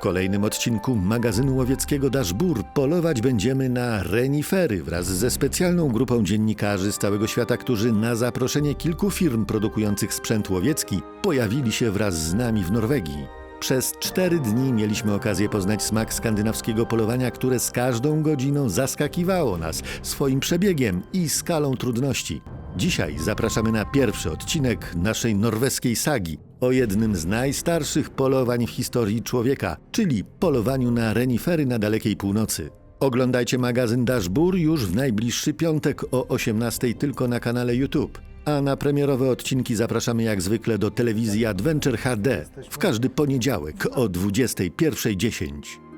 kolejnym odcinku magazynu łowieckiego Dashbur polować będziemy na renifery wraz ze specjalną grupą dziennikarzy z całego świata, którzy na zaproszenie kilku firm produkujących sprzęt łowiecki pojawili się wraz z nami w Norwegii. Przez cztery dni mieliśmy okazję poznać smak skandynawskiego polowania, które z każdą godziną zaskakiwało nas swoim przebiegiem i skalą trudności. Dzisiaj zapraszamy na pierwszy odcinek naszej norweskiej sagi o jednym z najstarszych polowań w historii człowieka, czyli polowaniu na renifery na dalekiej północy. Oglądajcie magazyn Dashbur już w najbliższy piątek o 18 tylko na kanale YouTube. A na premierowe odcinki zapraszamy jak zwykle do telewizji Adventure HD w każdy poniedziałek o 21.10.